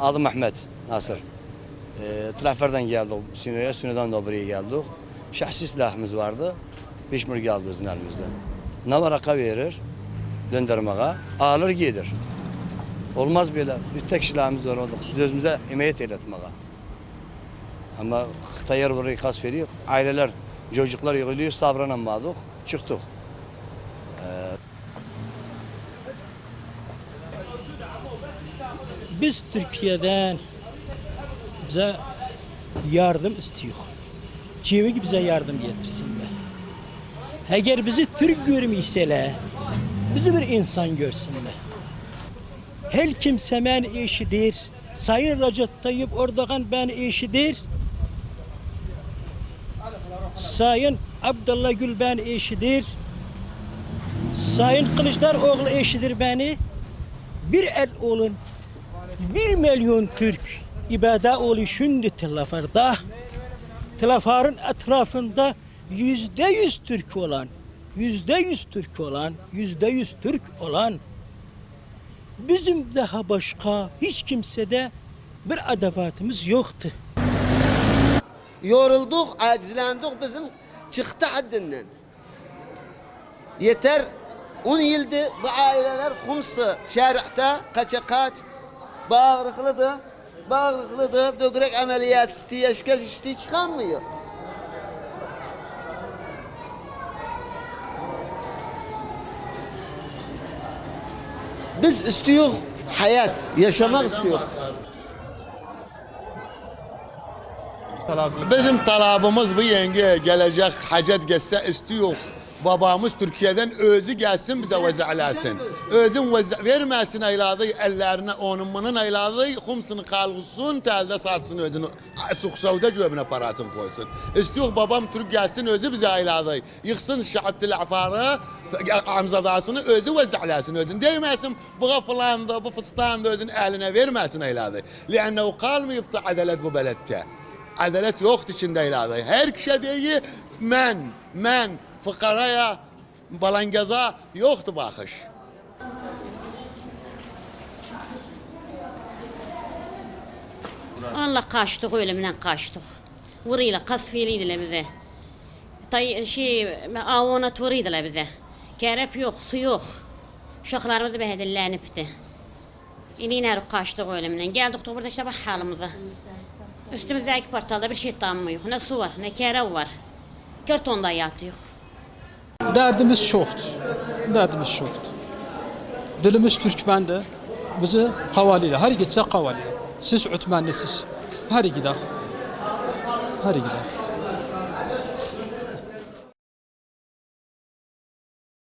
Adım Ahmet Nasır. E, Traferden geldik Sino'ya, Sino'dan da buraya geldik. Şahsi silahımız vardı. Pişmir geldi bizim elimizden. Navaraka verir, döndürmeye, alır gelir. Olmaz böyle. Bir tek silahımız var, o da sözümüze emeğet eyletmeye. Ama tayar burayı kas veriyor. Aileler, çocuklar yığılıyor, sabranamadık, çıktık. Biz Türkiye'den bize yardım istiyor. Cevik bize yardım getirsinler. Eğer bizi Türk görmüşseler, bizi bir insan görsünler. Her kimse ben eşidir. Sayın Recep Tayyip Erdoğan ben eşidir. Sayın Abdullah Gül ben eşidir. Sayın Kılıçdaroğlu eşidir beni. Bir el olun. Bir milyon Türk ibada olu şimdi telafarda. Telafarın etrafında yüzde yüz Türk olan, yüzde yüz Türk olan, yüzde yüz Türk olan bizim daha başka hiç kimsede bir adavatımız yoktu. Yorulduk, acizlendik bizim çıktı haddinden. Yeter 10 yıldır bu aileler kumsu şerihte kaça kaç bağırıklıdı. Bağırıklıdı. Böbrek ameliyatı istiyor, eşkel istiyor çıkamıyor. Biz istiyor hayat, yaşamak istiyor. Bizim talabımız bu yenge gelecek hacet geçse istiyor. Babamız Türkiye'den özü gelsin bize veza'lasın. Özün veze vermesin ayladı ellerine onun bunun ayladı kumsunu kalgısın telde satsın özünü. Suksavda cebine parasını koysun. İstiyor babam Türk gelsin özü bize ayladı. Yıksın şahattil afarı amzadasını özü veza'lasın özün. Demesin bu filandı bu fıstandı özün eline vermesin ayladı. Liannehu kalmayıp da adalet bu belette. Adalet yoktu içinde ilahi. Her kişi diye men, men, fıkaraya, balangaza yoktu bakış. Allah kaçtık ölümden kaçtık. Vuruyla kasfiyeliydiler bize. Tay şey avona turuydular bize. Kerep yok, su yok. Uşaklarımızı behedillenipti. İniler kaçtık ölümden. Geldik burada işte bak halimize. Üstümüzdeki portalda bir şey damlıyor. Ne su var, ne kerep var. Kartonda yatıyor. Derdimiz çoktur. Derdimiz çoktur. Dilimiz Türkmendir. Bizi havaliyle, her gitse havaliyle. Siz Ütmenlisiz. Her gider. Her gider.